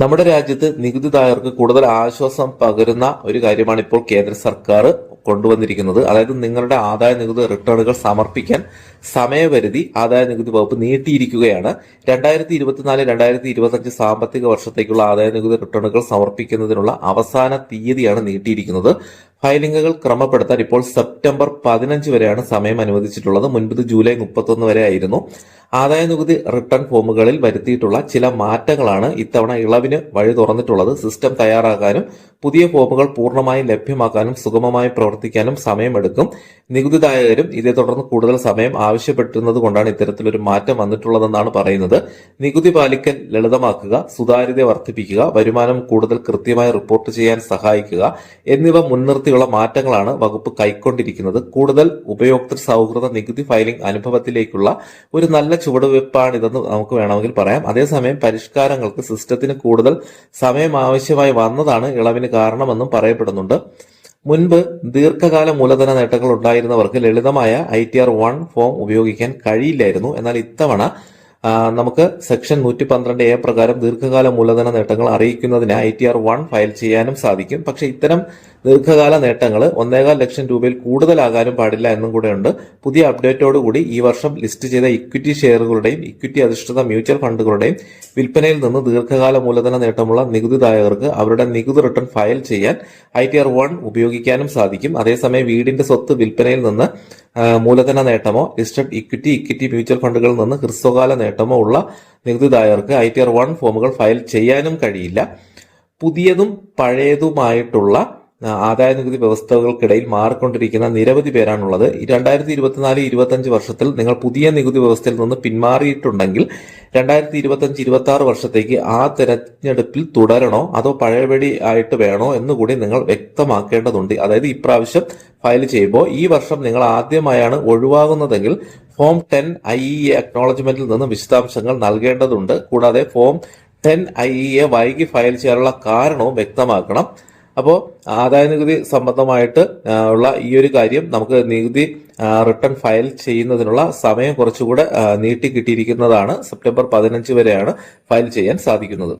നമ്മുടെ രാജ്യത്ത് നികുതിദായകർക്ക് കൂടുതൽ ആശ്വാസം പകരുന്ന ഒരു കാര്യമാണ് ഇപ്പോൾ കേന്ദ്ര സർക്കാർ കൊണ്ടുവന്നിരിക്കുന്നത്. അതായത് നിങ്ങളുടെ ആദായ നികുതി റിട്ടേണുകൾ സമർപ്പിക്കാൻ സമയപരിധി ആദായ നികുതി വകുപ്പ് നീട്ടിയിരിക്കുകയാണ്. രണ്ടായിരത്തി ഇരുപത്തിനാല് രണ്ടായിരത്തി ഇരുപത്തഞ്ച് സാമ്പത്തിക വർഷത്തേക്കുള്ള ആദായ നികുതി റിട്ടേണുകൾ സമർപ്പിക്കുന്നതിനുള്ള അവസാന തീയതിയാണ് നീട്ടിയിരിക്കുന്നത്. ഫയലിംഗുകൾ ക്രമപ്പെടുത്താൻ ഇപ്പോൾ സെപ്റ്റംബർ പതിനഞ്ച് വരെയാണ് സമയം അനുവദിച്ചിട്ടുള്ളത്. മുൻപ് ജൂലൈ മുപ്പത്തൊന്ന് വരെ ആയിരുന്നു. ആദായ നികുതി റിട്ടേൺ ഫോമുകളിൽ വരുത്തിയിട്ടുള്ള ചില മാറ്റങ്ങളാണ് ഇത്തവണ ഇളവിന് വഴി തുറന്നിട്ടുള്ളത്. സിസ്റ്റം തയ്യാറാക്കാനും പുതിയ ഫോമുകൾ പൂർണമായി ലഭ്യമാക്കാനും സുഗമമായി പ്രവർത്തിക്കാനും സമയമെടുക്കും. നികുതിദായകരും ഇതേ തുടർന്ന് കൂടുതൽ സമയം ആവശ്യപ്പെട്ടിരുന്നത് കൊണ്ടാണ് ഇത്തരത്തിലൊരു മാറ്റം വന്നിട്ടുള്ളതെന്നാണ് പറയുന്നത്. നികുതി പാലിക്കൽ ലളിതമാക്കുക സുതാര്യത വർദ്ധിപ്പിക്കുക വരുമാനം കൂടുതൽ കൃത്യമായി റിപ്പോർട്ട് ചെയ്യാൻ സഹായിക്കുക എന്നിവ മുൻനിർത്തിയുള്ള മാറ്റങ്ങളാണ് വകുപ്പ് കൈക്കൊണ്ടിരിക്കുന്നത്. കൂടുതൽ ഉപയോക്തൃ സൗഹൃദ നികുതി ഫയലിംഗ് അനുഭവത്തിലേക്കുള്ള ഒരു നല്ല ചുവടുവെപ്പാണിതെന്ന് നമുക്ക് വേണമെങ്കിൽ പറയാം. അതേസമയം പരിഷ്കാരങ്ങൾക്ക് സിസ്റ്റത്തിന് കൂടുതൽ സമയം ആവശ്യമായി വന്നതാണ് ഇളവിന് കാരണമെന്നും പറയപ്പെടുന്നുണ്ട്. മുൻപ് ദീർഘകാല മൂലധന നേട്ടങ്ങൾ ഉണ്ടായിരുന്നവർക്ക് ലളിതമായ I T R one form ഉപയോഗിക്കാൻ കഴിയില്ലായിരുന്നു. എന്നാൽ ഇത്തവണ നമുക്ക് സെക്ഷൻ നൂറ്റി പന്ത്രണ്ട് എ പ്രകാരം ദീർഘകാല മൂലധന നേട്ടങ്ങൾ അറിയിക്കുന്നതിന് I T R one file ചെയ്യാനും സാധിക്കും. പക്ഷേ ഇത്തരം ദീർഘകാല നേട്ടങ്ങൾ ഒന്നേകാൽ ലക്ഷം രൂപയിൽ കൂടുതലാകാനും പാടില്ല എന്നും കൂടെ ഉണ്ട്. പുതിയ അപ്ഡേറ്റോടുകൂടി ഈ വർഷം ലിസ്റ്റ് ചെയ്ത ഇക്വിറ്റി ഷെയറുകളുടെയും ഇക്വിറ്റി അധിഷ്ഠിത മ്യൂച്വൽ ഫണ്ടുകളുടെയും വിൽപ്പനയിൽ നിന്ന് ദീർഘകാല മൂലധന നേട്ടമുള്ള നികുതിദായകർക്ക് അവരുടെ നികുതി റിട്ടേൺ ഫയൽ ചെയ്യാൻ ഐ ടി ആർ വൺ ഉപയോഗിക്കാനും സാധിക്കും. അതേസമയം വീടിന്റെ സ്വത്ത് വിൽപ്പനയിൽ നിന്ന് മൂലധന നേട്ടമോ ലിസ്റ്റഡ് ഇക്വിറ്റി ഇക്വിറ്റി മ്യൂച്വൽ ഫണ്ടുകളിൽ നിന്ന് ഹ്രസ്വകാല നേട്ടമോ ഉള്ള നികുതിദായകർക്ക് ഐ ടി ആർ വൺ ഫോമുകൾ ഫയൽ ചെയ്യാനും കഴിയില്ല. പുതിയതും പഴയതുമായിട്ടുള്ള ആദായ നികുതി വ്യവസ്ഥകൾക്കിടയിൽ മാറിക്കൊണ്ടിരിക്കുന്ന നിരവധി പേരാണുള്ളത്. രണ്ടായിരത്തി ഇരുപത്തിനാല് ഇരുപത്തഞ്ച് വർഷത്തിൽ നിങ്ങൾ പുതിയ നികുതി വ്യവസ്ഥയിൽ നിന്ന് പിന്മാറിയിട്ടുണ്ടെങ്കിൽ രണ്ടായിരത്തി ഇരുപത്തഞ്ച് ഇരുപത്തി ആറ് വർഷത്തേക്ക് ആ തെരഞ്ഞെടുപ്പിൽ തുടരണോ അതോ പഴയപടി ആയിട്ട് വേണോ എന്നുകൂടി നിങ്ങൾ വ്യക്തമാക്കേണ്ടതുണ്ട്. അതായത് ഇപ്രാവശ്യം ഫയൽ ചെയ്യുമ്പോൾ ഈ വർഷം നിങ്ങൾ ആദ്യമായാണ് ഒഴിവാകുന്നതെങ്കിൽ ഫോം ടെൻ ഐ ഇ അക്നോളജ്മെന്റിൽ നിന്ന് വിശദാംശങ്ങൾ നൽകേണ്ടതുണ്ട്. കൂടാതെ form ten I E A വൈകി ഫയൽ ചെയ്യാനുള്ള കാരണവും വ്യക്തമാക്കണം. അപ്പോൾ ആദായ നികുതി സംബന്ധമായിട്ട് ഉള്ള ഈ ഒരു കാര്യം നമുക്ക് നികുതി റിട്ടേൺ ഫയൽ ചെയ്യുന്നതിനുള്ള സമയം കുറച്ചുകൂടെ നീട്ടി കിട്ടിയിരിക്കുന്നതാണ് സെപ്റ്റംബർ പതിനഞ്ച് വരെയാണ് ഫയൽ ചെയ്യാൻ സാധിക്കുന്നത്.